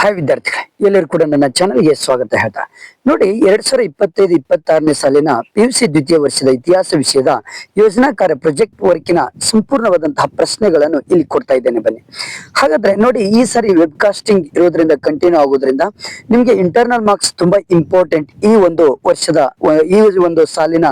Hi ವಿದ್ಯಾರ್ಥಿಗಳೇ, ಎಲ್ಲರೂ ಕೂಡ ನನ್ನ ಚಾನಲ್ಗೆ ಸ್ವಾಗತ ಹೇಳ್ತಾ. ನೋಡಿ, ಎರಡ್ ಸಾವಿರದ ಇಪ್ಪತ್ತೈದು, ಇಪ್ಪತ್ತಾರನೇ ಸಾಲಿನ ಪಿ ಯು ಸಿ ದ್ವಿತೀಯ ವರ್ಷದ ಇತಿಹಾಸ ವಿಷಯದ ಯೋಜನಾಕಾರ ಪ್ರಾಜೆಕ್ಟ್ ವರ್ಕಿನ ಸಂಪೂರ್ಣವಾದಂತಹ ಪ್ರಶ್ನೆಗಳನ್ನು ಇಲ್ಲಿ ಕೊಡ್ತಾ ಇದ್ದೇನೆ ಬನ್ನಿ. ಹಾಗಾದ್ರೆ ನೋಡಿ, ಈ ಸಾರಿ ವೆಬ್ ಕಾಸ್ಟಿಂಗ್ ಇರೋದ್ರಿಂದ ಕಂಟಿನ್ಯೂ ಆಗೋದ್ರಿಂದ ನಿಮ್ಗೆ ಇಂಟರ್ನಲ್ ಮಾರ್ಕ್ಸ್ ತುಂಬಾ ಇಂಪಾರ್ಟೆಂಟ್ ಈ ಒಂದು ವರ್ಷದ, ಈ ಒಂದು ಸಾಲಿನ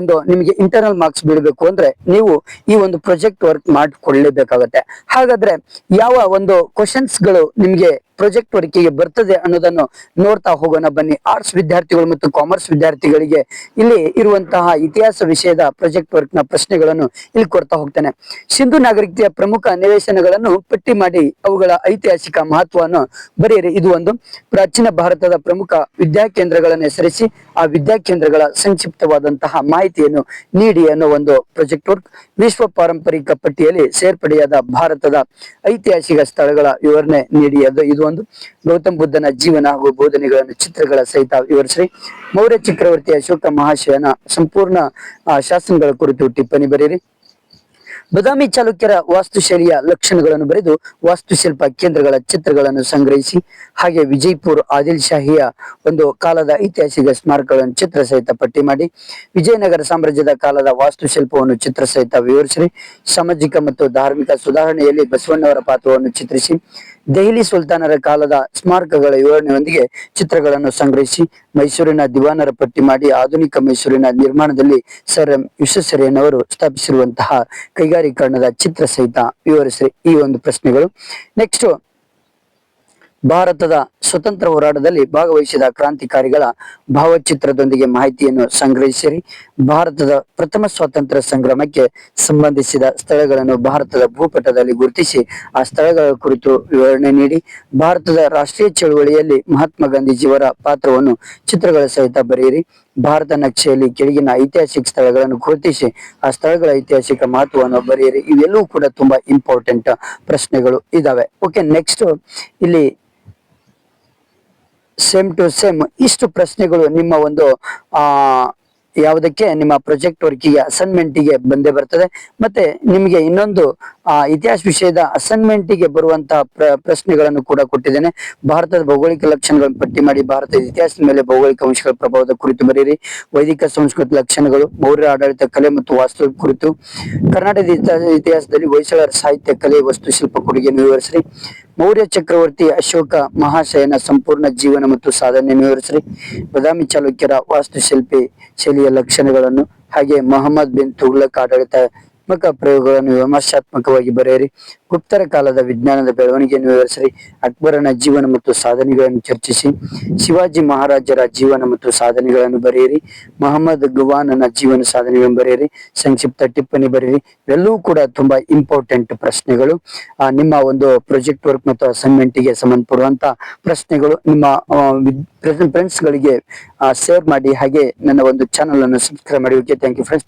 ಒಂದು ನಿಮಗೆ ಇಂಟರ್ನಲ್ ಮಾರ್ಕ್ಸ್ ಬೀಳಬೇಕು ಅಂದ್ರೆ ನೀವು ಈ ಒಂದು ಪ್ರಾಜೆಕ್ಟ್ ವರ್ಕ್ ಮಾಡಿಕೊಳ್ಳಲೇಬೇಕಾಗತ್ತೆ ಹಾಗಾದ್ರೆ ಯಾವ ಒಂದು ಕ್ವಶನ್ಸ್ಗಳು ನಿಮ್ಗೆ ಪ್ರಾಜೆಕ್ಟ್ ವರ್ಕಿಗೆ ಬರ್ತದೆ ಅನ್ನೋದನ್ನು ನೋಡ್ತಾ ಹೋಗೋಣ. ಬನ್ನಿ ಆರ್ಟ್ಸ್ ವಿದ್ಯಾರ್ಥಿಗಳು ಮತ್ತು ಕಾಮರ್ಸ್ ವಿದ್ಯಾರ್ಥಿಗಳಿಗೆ ಇಲ್ಲಿ ಇರುವಂತಹ ಇತಿಹಾಸ ವಿಷಯದ ಪ್ರಾಜೆಕ್ಟ್ ವರ್ಕ್ನ ಪ್ರಶ್ನೆಗಳನ್ನು ಇಲ್ಲಿ ಕೊಡ್ತಾ ಹೋಗ್ತೇನೆ. ಸಿಂಧು ನಾಗರಿಕತೆಯ ಪ್ರಮುಖ ನಿವೇಶನಗಳನ್ನು ಪಟ್ಟಿ ಮಾಡಿ ಅವುಗಳ ಐತಿಹಾಸಿಕ ಮಹತ್ವವನ್ನು ಬರೆಯಿರಿ. ಇದು ಒಂದು. ಪ್ರಾಚೀನ ಭಾರತದ ಪ್ರಮುಖ ವಿದ್ಯಾ ಕೇಂದ್ರಗಳನ್ನು ಹೆಸರಿಸಿ, ಆ ವಿದ್ಯಾ ಕೇಂದ್ರಗಳ ಸಂಕ್ಷಿಪ್ತವಾದಂತಹ ಮಾಹಿತಿಯನ್ನು ನೀಡಿ ಅನ್ನೋ ಒಂದು ಪ್ರಾಜೆಕ್ಟ್ ವರ್ಕ್. ವಿಶ್ವ ಪಾರಂಪರಿಕ ಪಟ್ಟಿಯಲ್ಲಿ ಸೇರ್ಪಡೆಯಾದ ಭಾರತದ ಐತಿಹಾಸಿಕ ಸ್ಥಳಗಳ ವಿವರಣೆ ನೀಡಿ. ಅದು ಇದು ಒಂದು ಗೌತಮ್ ಬುದ್ಧನ ಜೀವನ ಹಾಗೂ ಬೋಧನೆಗಳನ್ನು ಚಿತ್ರಗಳ ಸಹಿತ ವಿವರಿಸಿ ಮೌರ್ಯ ಚಕ್ರವರ್ತಿ ಅಶೋಕ ಮಹಾಶಯನ ಸಂಪೂರ್ಣ ಶಾಸನಗಳ ಕುರಿತು ಟಿಪ್ಪಣಿ ಬರೆಯಿರಿ. ಬದಾಮಿ ಚಾಲುಕ್ಯರ ವಾಸ್ತುಶೈಲಿಯ ಲಕ್ಷಣಗಳನ್ನು ಬರೆದು ವಾಸ್ತುಶಿಲ್ಪ ಕೇಂದ್ರಗಳ ಚಿತ್ರಗಳನ್ನು ಸಂಗ್ರಹಿಸಿ, ಹಾಗೆ ವಿಜಯಪುರ ಆದಿಲ್ ಶಾಹಿಯ ಒಂದು ಕಾಲದ ಐತಿಹಾಸಿಕ ಸ್ಮಾರಕಗಳನ್ನು ಚಿತ್ರ ಸಹಿತ ಪಟ್ಟಿ ಮಾಡಿ, ವಿಜಯನಗರ ಸಾಮ್ರಾಜ್ಯದ ಕಾಲದ ವಾಸ್ತುಶಿಲ್ಪವನ್ನು ಚಿತ್ರ ಸಹಿತ ವಿವರಿಸಿ ಸಾಮಾಜಿಕ ಮತ್ತು ಧಾರ್ಮಿಕ ಸುಧಾರಣೆಯಲ್ಲಿ ಬಸವಣ್ಣವರ ಪಾತ್ರವನ್ನು ಚಿತ್ರಿಸಿ ದೆಹಲಿ ಸುಲ್ತಾನರ ಕಾಲದ ಸ್ಮಾರಕಗಳ ವಿವರಣೆಯೊಂದಿಗೆ ಚಿತ್ರಗಳನ್ನು ಸಂಗ್ರಹಿಸಿ ಮೈಸೂರಿನ ದಿವಾನರ ಪಟ್ಟಿ ಮಾಡಿ ಆಧುನಿಕ ಮೈಸೂರಿನ ನಿರ್ಮಾಣದಲ್ಲಿ ಸರ್ ಎಂ ವಿಶ್ವೇಶ್ವರಯ್ಯನವರು ಸ್ಥಾಪಿಸಿರುವಂತಹ ಕೈಗಾರೀಕರಣದ ಚಿತ್ರ ಸಹಿತ ವಿವರಿಸಿ ಈ ಒಂದು ಪ್ರಶ್ನೆಗಳು. ನೆಕ್ಸ್ಟ್ ಭಾರತದ ಸ್ವತಂತ್ರ ಹೋರಾಟದಲ್ಲಿ ಭಾಗವಹಿಸಿದ ಕ್ರಾಂತಿಕಾರಿಗಳ ಭಾವಚಿತ್ರದೊಂದಿಗೆ ಮಾಹಿತಿಯನ್ನು ಸಂಗ್ರಹಿಸಿರಿ. ಭಾರತದ ಪ್ರಥಮ ಸ್ವಾತಂತ್ರ್ಯ ಸಂಗ್ರಾಮಕ್ಕೆ ಸಂಬಂಧಿಸಿದ ಸ್ಥಳಗಳನ್ನು ಭಾರತದ ಭೂಪಟದಲ್ಲಿ ಗುರುತಿಸಿ, ಆ ಸ್ಥಳಗಳ ಕುರಿತು ವಿವರಣೆ ನೀಡಿ. ಭಾರತದ ರಾಷ್ಟ್ರೀಯ ಚಳುವಳಿಯಲ್ಲಿ ಮಹಾತ್ಮ ಗಾಂಧೀಜಿಯವರ ಪಾತ್ರವನ್ನು ಚಿತ್ರಗಳ ಸಹಿತ ಬರೆಯಿರಿ. ಭಾರತ ನಕ್ಷೆಯಲ್ಲಿ ಕೆಳಗಿನ ಐತಿಹಾಸಿಕ ಸ್ಥಳಗಳನ್ನು ಗುರುತಿಸಿ, ಆ ಸ್ಥಳಗಳ ಐತಿಹಾಸಿಕ ಮಹತ್ವವನ್ನು ಬರೆಯಿರಿ. ಇವೆಲ್ಲವೂ ಕೂಡ ತುಂಬಾ ಇಂಪಾರ್ಟೆಂಟ್ ಪ್ರಶ್ನೆಗಳು ಇದಾವೆ. ಓಕೆ ನೆಕ್ಸ್ಟ್ ಇಲ್ಲಿ ಸೇಮ್ ಟು ಸೇಮ್ ಇಷ್ಟು ಪ್ರಶ್ನೆಗಳು ನಿಮ್ಮ ಒಂದು, ಆ, ಯಾವುದಕ್ಕೆ ನಿಮ್ಮ ಪ್ರಾಜೆಕ್ಟ್ ವರ್ಕಿಗೆ ಅಸೈನ್ಮೆಂಟಿಗೆ ಬಂದೇ ಬರ್ತದೆ. ಮತ್ತೆ ನಿಮಗೆ ಇನ್ನೊಂದು, ಆ, ಇತಿಹಾಸ ವಿಷಯದ ಅಸೈನ್ಮೆಂಟಿಗೆ ಬರುವಂತಹ ಪ್ರ, ಪ್ರಶ್ನೆಗಳನ್ನು ಕೂಡ ಕೊಟ್ಟಿದ್ದೇನೆ. ಭಾರತದ ಭೌಗೋಳಿಕ ಲಕ್ಷಣಗಳನ್ನು ಪಟ್ಟಿ ಮಾಡಿ, ಭಾರತದ ಇತಿಹಾಸದ ಮೇಲೆ ಭೌಗೋಳಿಕ ಅಂಶಗಳ ಪ್ರಭಾವದ ಕುರಿತು ಬರೆಯಿರಿ. ವೈದಿಕ ಸಂಸ್ಕೃತಿ ಲಕ್ಷಣಗಳು, ಮೌರ್ಯ ಆಡಳಿತ ಕಲೆ ಮತ್ತು ವಾಸ್ತು ಕುರಿತು. ಕರ್ನಾಟಕದ ಇತಿಹಾಸ- ಇತಿಹಾಸದಲ್ಲಿ ಹೊಯ್ಸಳರ ಸಾಹಿತ್ಯ ಕಲೆ ವಸ್ತುಶಿಲ್ಪ ಕೊಡುಗೆಯನ್ನು ವಿವರಿಸಿರಿ. ಮೌರ್ಯ ಚಕ್ರವರ್ತಿ ಅಶೋಕ ಮಹಾಶಯನ ಸಂಪೂರ್ಣ ಜೀವನ ಮತ್ತು ಸಾಧನೆಯನ್ನು ವಿವರಿಸಿರಿ. ಬದಾಮಿ ಚಾಲುಕ್ಯರ ವಾಸ್ತುಶಿಲ್ಪಿ ಶೈಲಿಯ ಲಕ್ಷಣಗಳನ್ನು ಹಾಗೆ ಮೊಹಮ್ಮದ್ ಬಿನ್ ತುಗ್ಲಕ್ ಆಡಳಿತಾತ್ಮಕ ಪ್ರಯೋಗಗಳನ್ನು ವಿಮರ್ಶಾತ್ಮಕವಾಗಿ ಬರೆಯಿರಿ. ಗುಪ್ತರ ಕಾಲದ ವಿಜ್ಞಾನದ ಬೆಳವಣಿಗೆಯನ್ನು ವಿವರಿಸಿರಿ. ಅಕ್ಬರನ ಜೀವನ ಮತ್ತು ಸಾಧನೆಗಳನ್ನು ಚರ್ಚಿಸಿ. ಶಿವಾಜಿ ಮಹಾರಾಜರ ಜೀವನ ಮತ್ತು ಸಾಧನೆಗಳನ್ನು ಬರೆಯಿರಿ. ಮೊಹಮ್ಮದ್ ಗುವಾನನ ಜೀವನ ಸಾಧನೆಗಳನ್ನು ಬರೆಯಿರಿ. ಸಂಕ್ಷಿಪ್ತ ಟಿಪ್ಪಣಿ ಬರೆಯಿರಿ. ಇವೆಲ್ಲವೂ ಕೂಡ ತುಂಬಾ ಇಂಪಾರ್ಟೆಂಟ್ ಪ್ರಶ್ನೆಗಳು. ನಿಮ್ಮ ಒಂದು ಪ್ರಾಜೆಕ್ಟ್ ವರ್ಕ್ ಮತ್ತು ಅಸೈನ್ಮೆಂಟ್ಗೆ ಪ್ರಶ್ನೆಗಳು ನಿಮ್ಮ ಫ್ರೆಂಡ್ಸ್ ಗಳಿಗೆ ಶೇರ್ ಮಾಡಿ. ಹಾಗೆ ನನ್ನ ಒಂದು ಚಾನಲ್ ಅನ್ನು ಸಬ್ಸ್ಕ್ರೈಬ್ ಮಾಡಿ. Thank you friends